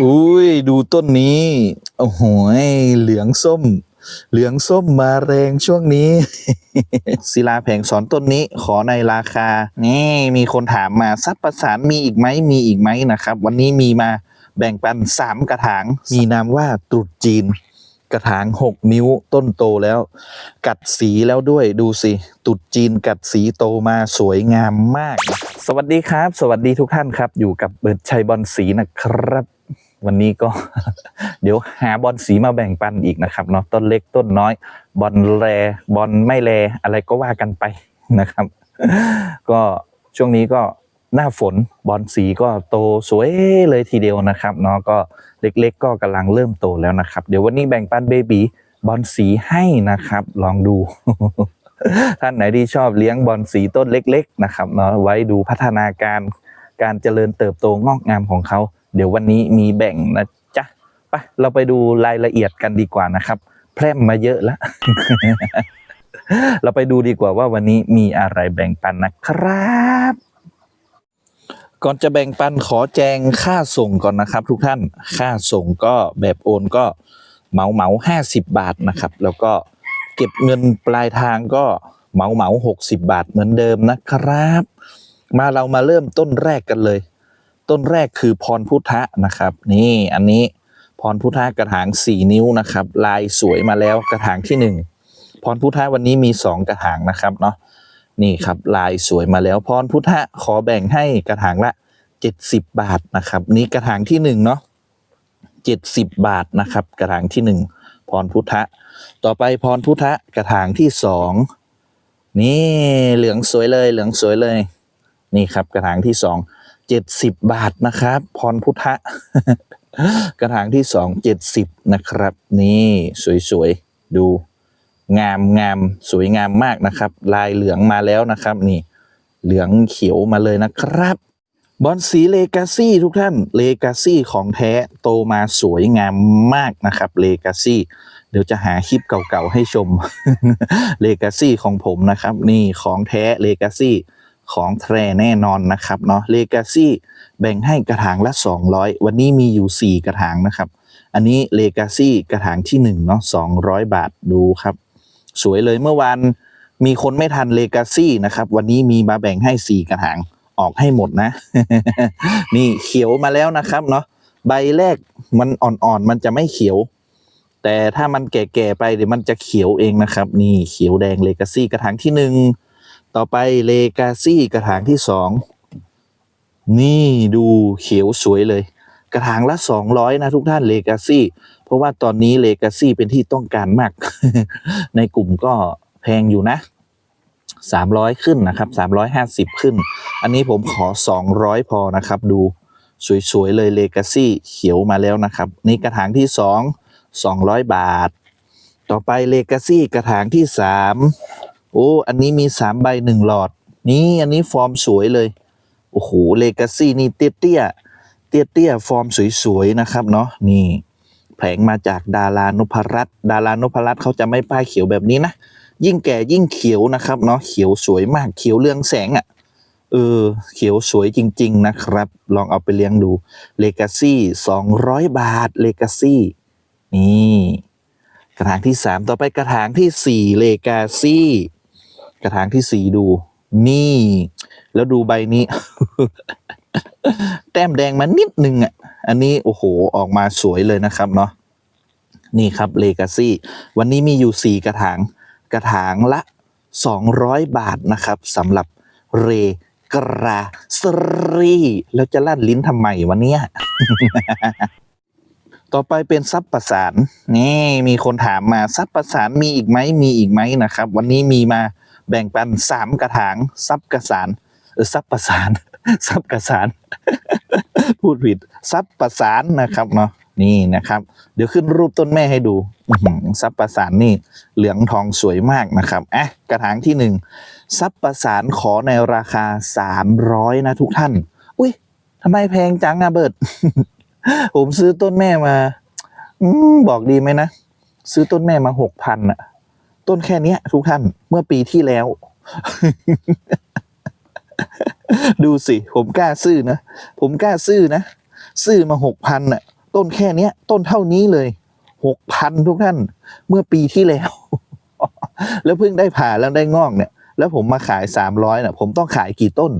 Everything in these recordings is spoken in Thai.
อุ้ยดูต้นนี้ โอ้โหเหลืองส้ม เหลืองส้มมาแรงช่วงนี้ ศิลาแผงสอนต้นนี้ขอในราคา นี่มีคนถามมาซับประสานมีอีกไหมมีอีกไหมนะครับ วันนี้มีมาแบ่งปันสามกระถาง มีนามว่าตรุษจีน กระถางหกนิ้วต้นโตแล้ว กัดสีแล้วด้วยดูสิตุดจีนกัดสีโตมาสวยงามมาก สวัสดีครับ สวัสดีทุกท่านครับ อยู่กับเบิร์ดชัยบอลสีนะครับ วันนี้ก็เดี๋ยวหาบอลสีมาแบ่งปันอีกนะครับเนาะต้นเล็กต้นน้อยบอลแรบอลไม่แรอะไรก็ว่ากันไปนะครับ ก็ช่วงนี้ก็หน้าฝนบอลสีก็โตสวยเลยทีเดียวนะครับเนาะก็เล็กๆ ก็กำลังเริ่มโตแล้วนะครับ เดี๋ยววันนี้แบ่งปันเบบีบอลสีให้นะครับ ลองดู ท่านไหนที่ชอบเลี้ยงบอลสีต้นเล็ก ๆ นะครับเนาะไว้ดูพัฒนาการการเจริญเติบโตงอกงามของเขา เดี๋ยววันนี้มีแบ่งนะจ๊ะไปเราไปดูรายละเอียดกันดีกว่านะครับ แพร่มมาเยอะแล้ว เราไปดูดีกว่าว่าวันนี้มีอะไรแบ่งปันนะครับ ก่อนจะแบ่งปันขอแจงค่าส่งก่อนนะครับ ทุกท่านค่าส่งก็แบบโอนก็เหมาเหมาห้าสิบบาทนะครับ แล้วก็เก็บเงินปลายทางก็เหมาเหมาหกสิบบาทเหมือนเดิมนะครับ มาเรามาเริ่มต้นแรกกันเลย ต้นแรกคือพรพุทธะนะครับ นี่อันนี้พรพุทธะกระถางสี่นิ้วนะครับ ลายสวยมาแล้วกระถางที่หนึ่งพรพุทธะวันนี้มีสองกระถางนะครับเนาะนี่ครับลายสวยมาแล้วพรพุทธะขอแบ่งให้กระถางละเจ็ดสิบบาทนะครับ นี่กระถางที่หนึ่งเนาะเจ็ดสิบบาทนะครับ กระถางที่หนึ่งพรพุทธะต่อไปพรพุทธะกระถางที่สองนี่เหลืองสวยเลยเหลืองสวยเลย นี่ครับกระถางที่สอง เจ็ดสิบบาทนะครับ พรพุทธะ กระถางที่สองเจ็ดสิบนะครับ นี่สวยๆ ดูงามงามสวยงามมากนะครับ ลายเหลืองมาแล้วนะครับ นี่ เหลืองเขียวมาเลยนะครับบอลสีเลกาซี่ทุกท่านเลกาซี่ของแท้โตมาสวยงามมากนะครับเลกาซี่เดี๋ยวจะหาคลิปเก่าๆให้ชมเลกาซี่ของผมนะครับ นี่ของแท้เลกาซี่ ของแท้แน่นอนนะครับเนาะเลกาซี่แบ่งให้กระถางละ 200 วันนี้มีอยู่ 4 กระถางนะครับ อันนี้เลกาซี่กระถางที่1เนาะ200 บาทดูครับ สวยเลยเมื่อวานมีคนไม่ทันเลกาซี่นะครับ วันนี้มีมาแบ่งให้ 4 กระถางออกให้หมดนะ นี่เขียวมาแล้วนะครับเนาะใบแรกมันอ่อนๆมันจะไม่เขียว แต่ถ้ามันแก่ๆไปเดี๋ยวมันจะเขียวเองนะครับ นี่เขียวแดงเลกาซี่กระถางที่หนึ่ง ต่อไปเลกาซี่กระถางที่สองนี่ดูเขียวสวยเลย กระถางละสองร้อยนะทุกท่านเลกาซี่เพราะว่าตอนนี้เลกาซี่เป็นที่ต้องการมาก ในกลุ่มก็แพงอยู่นะสามร้อยขึ้นนะครับสามร้อยห้าสิบขึ้น อันนี้ผมขอสองร้อยพอนะครับ ดูสวยๆเลยเลกาซี่เขียวมาแล้วนะครับ นี่กระถางที่สองสองร้อยบาท ต่อไปเลกาซี่กระถางที่สาม โอ้ อันนี้มีสามใบหนึ่งหลอด นี่อันนี้ฟอร์มสวยเลย โอ้โหเลกาซี่นี่เตี้ยเตี้ยเตี้ยเตี้ยฟอร์มสวยๆนะครับเนาะนี่แผงมาจากดารานพรัตน์ดารานพรัตน์เขาจะไม่ป้ายเขียวแบบนี้นะยิ่งแก่ยิ่งเขียวนะครับเนาะเขียวสวยมากเขียวเรืองแสงอะ่ะเออเขียวสวยจริง ๆ นะครับ ลองเอาไปเลี้ยงดูเลกาซี่สองร้อยบาทเลกาซี่นี่กระถางที่สามต่อไปกระถางที่สี่เลกาซี่ กระถางที่สี่ดู นี่ แล้วดูใบนี้ แต้มแดงมานิดนึงอะ อันนี้โอ้โหออกมาสวยเลยนะครับเนาะนี่ครับเลกาซี่วันนี้มีอยู่สี่กระถางกระถางละสองร้อยบาทนะครับสำหรับเรกราสรีแล้วจะลั่นลิ้นทำไมวันเนี้ยต่อไปเป็นซับประสานนี่มีคนถามมาซับประสานมีอีกไหมมีอีกไหมนะครับ วันนี้มีมา แบ่งปันสามกระถางซับกระสานเออซับประสานซับกระสานพูดผิดซับประสานนะครับเนาะนี่นะครับ เดี๋ยวขึ้นรูปต้นแม่ให้ดูซับประสานนี่เหลืองทองสวยมากนะครับอะกระถางที่หนึ่งซับประสานขอในราคาสามร้อยนะทุกท่าน อุ้ยทำไมแพงจังอะเบิร์ดผมซื้อต้นแม่มา อืมบอกดีไหมนะ ซื้อต้นแม่มาหกพันอะ ต้นแค่เนี้ย ทุกท่านเมื่อปีที่แล้ว ดูสิ ผมกล้าซื้อนะ ผมกล้าซื้อนะ ซื้อมาหกพันอะต้นแค่เนี้ย ต้นเท่านี้เลยหกพันทุกท่าน เมื่อปีที่แล้ว แล้วเพิ่งได้ผ่าแล้วได้งอกเนี่ย แล้วผมมาขายสามร้อยเนี่ยผมต้องขายกี่ต้น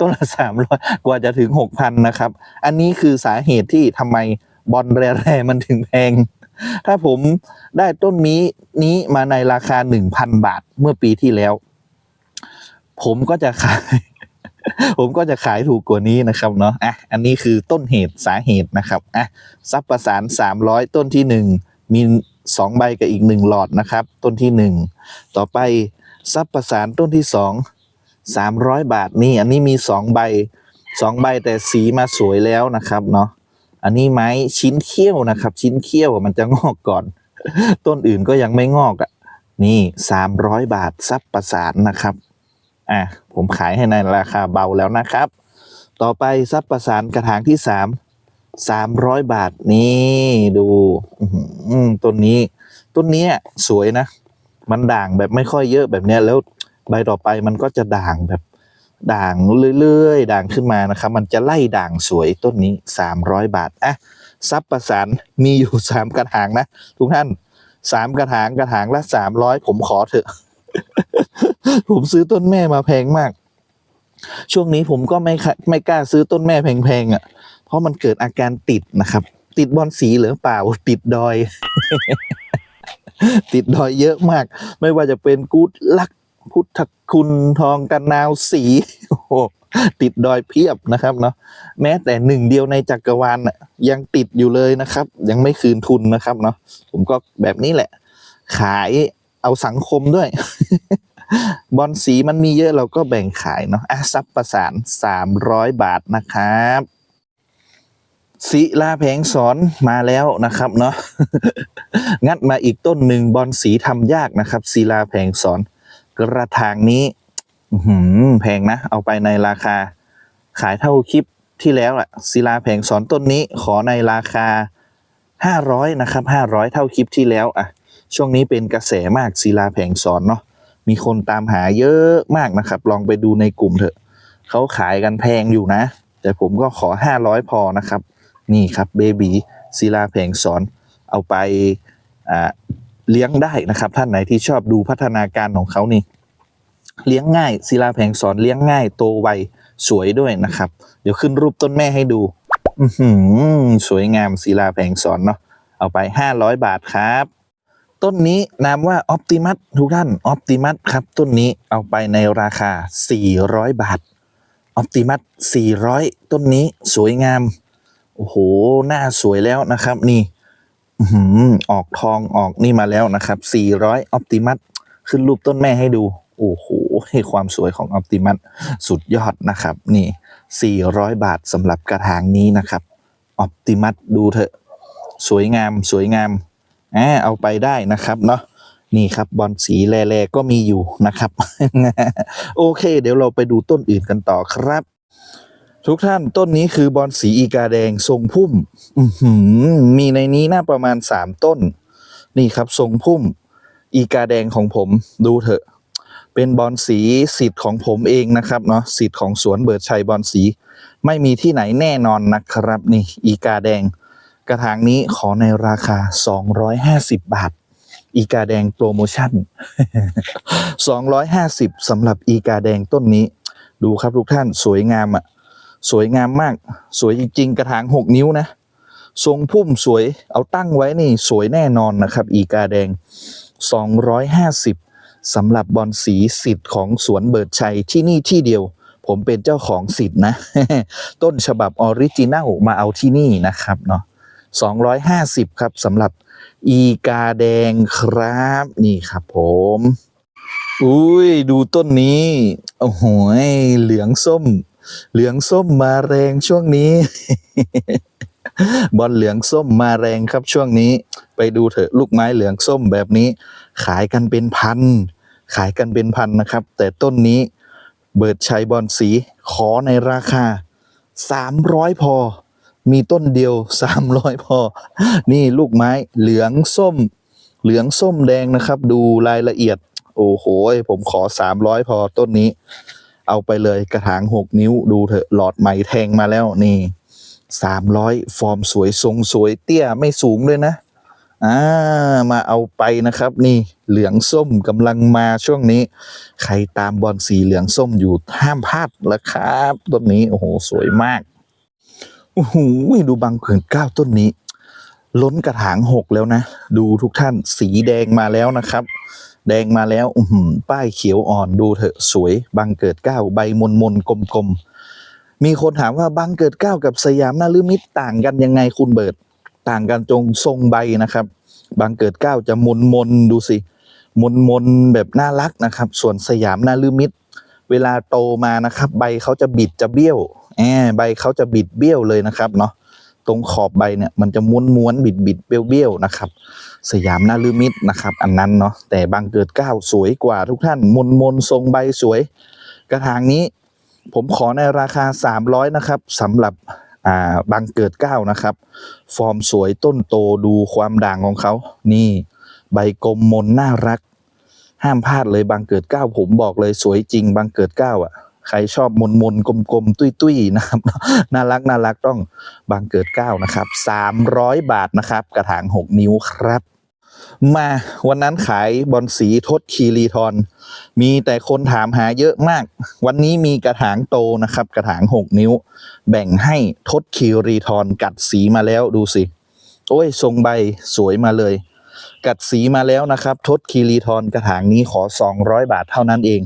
ต้นละสามร้อยกว่าจะถึงหกพันนะครับ อันนี้คือสาเหตุที่ทำไมบอลแร่ๆมันถึงแพง ถ้าผมได้ต้นนี้นี้มาในราคาหนึ่งพันบาทเมื่อปีที่แล้ว ผมก็จะขาย ผมก็จะขายถูกกว่านี้นะครับเนาะอะอันนี้คือต้นเหตุสาเหตุนะครับอะซับประสานสามร้อยต้นที่หนึ่งมีสองใบกับอีกหนึ่งหลอดนะครับ ต้นที่หนึ่งต่อไปซับประสานต้นที่สองสามร้อยบาทนี่อันนี้มีสองใบสองใบแต่สีมาสวยแล้วนะครับเนาะ อันนี้ไม้ชิ้นเขี้ยวนะครับ ชิ้นเขี้ยวมันจะงอกก่อน ต้นอื่นก็ยังไม่งอกอะ นี่สามร้อยบาทซับประสานนะครับอะผมขายให้ในราคาเบาแล้วนะครับ ต่อไปซับประสานกระถางที่สามสามร้อยบาทนี่ดูต้นนี้ ต้นนี้สวยนะ มันด่างแบบไม่ค่อยเยอะแบบเนี้ยแล้วใบต่อไปมันก็จะด่างแบบ ด่างเรื่อยๆ ด่างขึ้นมานะครับ มันจะไล่ด่างสวยต้นนี้สามร้อยบาทอะซับประสานมีอยู่สามกระถางนะ ทุกท่านสามกระถางกระถางละสามร้อยผมขอเถอะ ผมซื้อต้นแม่มาแพงมาก ช่วงนี้ผมก็ไม่ค่ะไม่กล้าซื้อต้นแม่แพงๆอะ เพราะมันเกิดอาการติดนะครับ ติดบอลสีหรือเปล่า ติดดอย ติดดอยเยอะมาก ไม่ว่าจะเป็นกูดลัก พุทธคุณทองกันนาวสีโอ้โหติดดอยเพียบนะครับเนาะแม้แต่หนึ่งเดียวในจักรวาลน่ะยังติดอยู่เลยนะครับ ยังไม่คืนทุนนะครับเนาะผมก็แบบนี้แหละ ขายเอาสังคมด้วย บอลสีมันมีเยอะเราก็แบ่งขายเนาะอะซับประสานสามร้อยบาทนะครับศิลาแผงสอนมาแล้วนะครับเนาะงัดมาอีกต้นหนึ่งบอลสีทำยากนะครับศิลาแผงสอน กระถางนี้หืแพงนะ เอาไปในราคาขายเท่าคลิปที่แล้วอะศิลาแผงสอนต้นนี้ขอในราคาห้าร้อยนะครับห้าร้อยเท่าคลิปที่แล้วอะช่วงนี้เป็นกระแสมากศิลาแผงสอนเนาะมีคนตามหาเยอะมากนะครับ ลองไปดูในกลุ่มเถอะเขาขายกันแพงอยู่นะ แต่ผมก็ขอห้าร้อยพอนะครับ นี่ครับเบบีศิลาแผงสอนเอาไปอ่า เลี้ยงได้นะครับ ท่านไหนที่ชอบดูพัฒนาการของเขานี่ เลี้ยงง่ายศิลาแผงสอนเลี้ยงง่ายโตไวสวยด้วยนะครับ เดี๋ยวขึ้นรูปต้นแม่ให้ดูอืสวยงามศิลาแผงสอนเนาะเอาไปห้าร้อยบาทครับ ต้นนี้นามว่าออ t ติมัสทุกท่านออ t ติมัสครับ ต้นนี้เอาไปในราคา 400 บาทออ t ติมัส400 ต้นนี้สวยงาม โอ้โห หน้าสวยแล้วนะครับ นี่ อื้ออกทองออกนี่มาแล้วนะครับ 400 Optimus ขึ้นรูปต้นแม่ให้ดู โอ้โหให้ความสวยของ Optimus สุดยอดนะครับ นี่ 400 บาทสำหรับกระถางนี้นะครับ Optimus ดูเถอะ สวยงามสวยงามอ่าเอาไปได้นะครับเนาะนี่ครับบอลสีแร่ๆก็มีอยู่นะครับ โอเค เดี๋ยวเราไปดูต้นอื่นกันต่อครับ ทุกท่านต้นนี้คือบอลสีอีกาแดงทรงพุ่มมีในนี้น่าประมาณสามต้น นี่ครับทรงพุ่ม อีกาแดงของผมดูเถอะ เป็นบอลสีสิทธิ์ของผมเองนะครับเนาะสิทธิ์ของสวนเบิร์ดชัยบอลสี ไม่มีที่ไหนแน่นอนนะครับ นี่อีกาแดง กระถางนี้ขอในราคา 250 บาท อีกาแดงโปรโมชั่น 250สำหรับอีกาแดงต้นนี้ ดูครับทุกท่านสวยงามอะ สวยงามมาก สวยจริงๆ กระถางหกนิ้วนะ ทรงพุ่มสวยเอาตั้งไว้นี่สวยแน่นอนนะครับ อีกาแดง 250สำหรับบอลสีสิทธิ์ของสวนเบิร์ดชัยที่นี่ที่เดียว ผมเป็นเจ้าของสิทธิ์นะ ต้นฉบับออริจินัลมาเอาที่นี่นะครับเนาะ250 ครับสำหรับอีกาแดงครับ นี่ครับผม อุ้ยดูต้นนี้ โอ้โหเหลืองส้ม เหลืองส้มมาแรงช่วงนี้ บอลเหลืองส้มมาแรงครับช่วงนี้ ไปดูเถอะลูกไม้เหลืองส้มแบบนี้ ขายกันเป็นพัน ขายกันเป็นพันนะครับ แต่ต้นนี้เบิดชัยบอลสีขอในราคา 300 พอ มีต้นเดียว 300 พอ นี่ลูกไม้เหลืองส้ม เหลืองส้มแดงนะครับ ดูรายละเอียด โอ้โห ผมขอ 300 พอต้นนี้ เอาไปเลยกระถาง 6 นิ้วดูเถอะหลอดใหม่แทงมาแล้วนี่สามร้อยฟอร์มสวยทรงสวยเตี้ยไม่สูงเลยนะอ่ามาเอาไปนะครับ นี่เหลืองส้มกำลังมาช่วงนี้ ใครตามบอลสีเหลืองส้มอยู่ห้ามพลาดแล้วครับต้นนี้โอ้โหสวยมากโอ้โหดูบางเขื่อนเก้าต้นนี้ ล้นกระถางหกแล้วนะ ดูทุกท่านสีแดงมาแล้วนะครับ แดงมาแล้วอืป้ายเขียวอ่อนดูเถอะสวยบางเกิดเก้าใบมนมนกลมๆมีคนถามว่าบางเกิดเก้ากับสยามนาลืมิตต่างกันยังไงคุณเบิร์ดต่างกันตรงทรงใบนะครับ บางเกิดเก้าจะมนมนดูสิมนมนแบบน่ารักนะครับ ส่วนสยามนาลืมิตเวลาโตมานะครับ ใบเขาจะบิดจะเบี้ยวแอบใบเขาจะบิดเบี้ยวเลยนะครับเนาะตรงขอบใบเนี่ยมันจะม้วนม้วนบิดบิดเบี้ยวเบี้ยวนะครับ สยามนาลืมิตนะครับ อันนั้นเนาะแต่บางเกิดเก้าสวยกว่าทุกท่านมนมนทรงใบสวย กระถางนี้ ผมขอในราคา 300 นะครับสำหรับอ่าบางเกิดเก้านะครับ ฟอร์มสวยต้นโตดูความด่างของเขา นี่ ใบกลมมนน่ารัก ห้ามพลาดเลยบางเกิดเก้าผมบอกเลยสวยจริงบางเกิดเก้าอะใครชอบมนมนๆกลมๆ ตุ้ยๆ นะครับ น่ารักน่ารักต้องบางเกิดเก้านะครับ 300 บาทนะครับ กระถาง 6 นิ้วครับ มาวันนั้นขายบอลสีทศคีรีทรมีแต่คนถามหาเยอะมาก วันนี้มีกระถางโตนะครับ กระถาง 6 นิ้ว แบ่งให้ทศคีรีทรกัดสีมาแล้วดูสิ โอ้ยทรงใบสวยมาเลย กัดสีมาแล้วนะครับ ทศคีรีทรกระถางนี้ขอ 200 บาทเท่านั้นเอง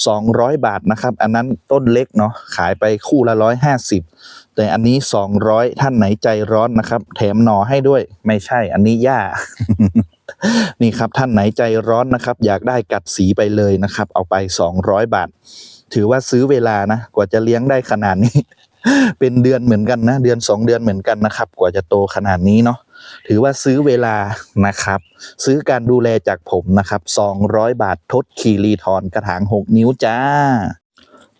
200 บาทนะครับ อันนั้นต้นเล็กเนาะขายไปคู่ละ 150 แต่อันนี้ 200 ท่านไหนใจร้อนนะครับ แถมหนอให้ด้วย ไม่ใช่ อันนี้หญ้า นี่ครับท่านไหนใจร้อนนะครับ อยากได้กัดสีไปเลยนะครับ เอาไป 200 บาท ถือว่าซื้อเวลานะ กว่าจะเลี้ยงได้ขนาดนี้ เป็นเดือนเหมือนกันนะ เดือน 2 เดือนเหมือนกันนะครับ กว่าจะโตขนาดนี้เนาะถือว่าซื้อเวลานะครับ ซื้อการดูแลจากผมนะครับ 200 บาททดคีรีทรกระถาง 6 นิ้วจ้า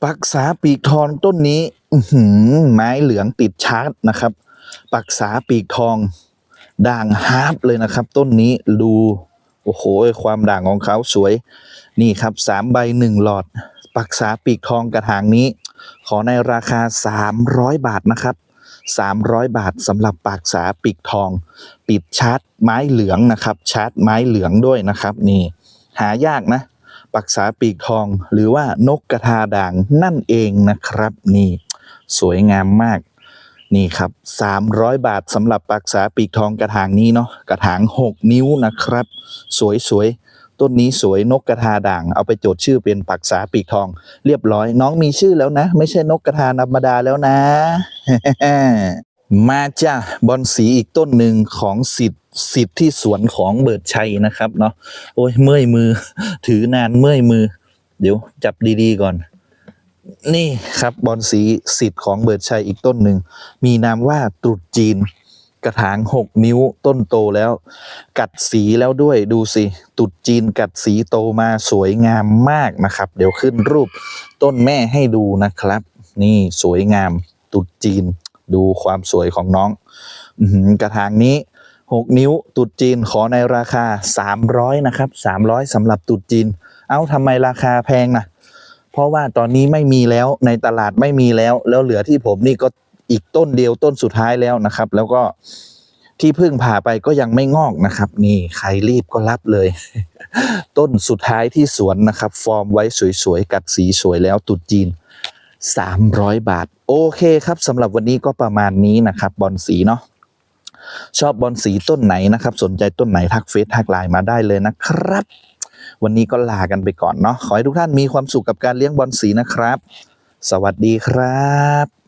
ปักษาปีกทองต้นนี้หืไม้เหลืองติดชาร์จนะครับ ปักษาปีกทอง ด่างฮาร์ปเลยนะครับ ต้นนี้ดูโอ้โหความด่างของเขาสวย นี่ครับสามใบหนึ่งหลอด ปักษาปีกทองกระถางนี้ ขอในราคา 300 บาทนะครับ 300 บาทสำหรับปากษาปีกทองปิดชาร์จไม้เหลืองนะครับ ชาร์จไม้เหลืองด้วยนะครับ นี่ หายากนะ ปักษาปีกทอง หรือว่านกกระทาด่างนั่นเองนะครับ นี่สวยงามมากนี่ครับ 300 บาทสำหรับปักษาปีกทองกระถางนี้เนาะกระถาง 6 นิ้วนะครับ สวยๆ ต้นนี้สวยนกกระทาด่าง เอาไปจดชื่อเป็นปักษาปีกทอง เรียบร้อย น้องมีชื่อแล้วนะ ไม่ใช่นกกระทาธรรมดาแล้วนะ มาจ้าบอลสีอีกต้นหนึ่งของสิทธิ์สิทธิ์ที่สวนของเบิร์ดชัยนะครับเนาะโอ้ยเมื่อยมือ ถือนานเมื่อยมือ เดี๋ยวจับดี ๆ ก่อน นี่ครับบอลสีสิทธิ์ของเบิร์ดชัยอีกต้นหนึ่ง มีนามว่าตรุษจีน กระถางหกนิ้วต้นโตแล้ว กัดสีแล้วด้วยดูสิตรุษจีนกัดสีโตมาสวยงามมากนะครับ เดี๋ยวขึ้นรูปต้นแม่ให้ดูนะครับ นี่สวยงามตรุษจีน ดูความสวยของน้องอกระถางนี้ 6 นิ้วตุดจีนขอในราคา 300 นะครับ 300สำหรับตุดจีน เอ้าทำไมราคาแพงนะเพราะว่าตอนนี้ไม่มีแล้วในตลาดไม่มีแล้ว แล้วเหลือที่ผมนี่ก็อีกต้นเดียวต้นสุดท้ายแล้วนะครับ แล้วก็ที่เพิ่งผ่าไปก็ยังไม่งอกนะครับ นี่ใครรีบก็รับเลย ต้นสุดท้ายที่สวนนะครับ ฟอร์มไว้สวยๆ กัดสีสวยแล้วตุดจีน 300 บาท โอเคครับสำหรับวันนี้ก็ประมาณนี้นะครับบอลสีเนาะชอบบอลสีต้นไหนนะครับ สนใจต้นไหนทักเฟซทักไลน์มาได้เลยนะครับ วันนี้ก็ลากันไปก่อนเนาะขอให้ทุกท่านมีความสุขกับการเลี้ยงบอลสีนะครับ สวัสดีครับ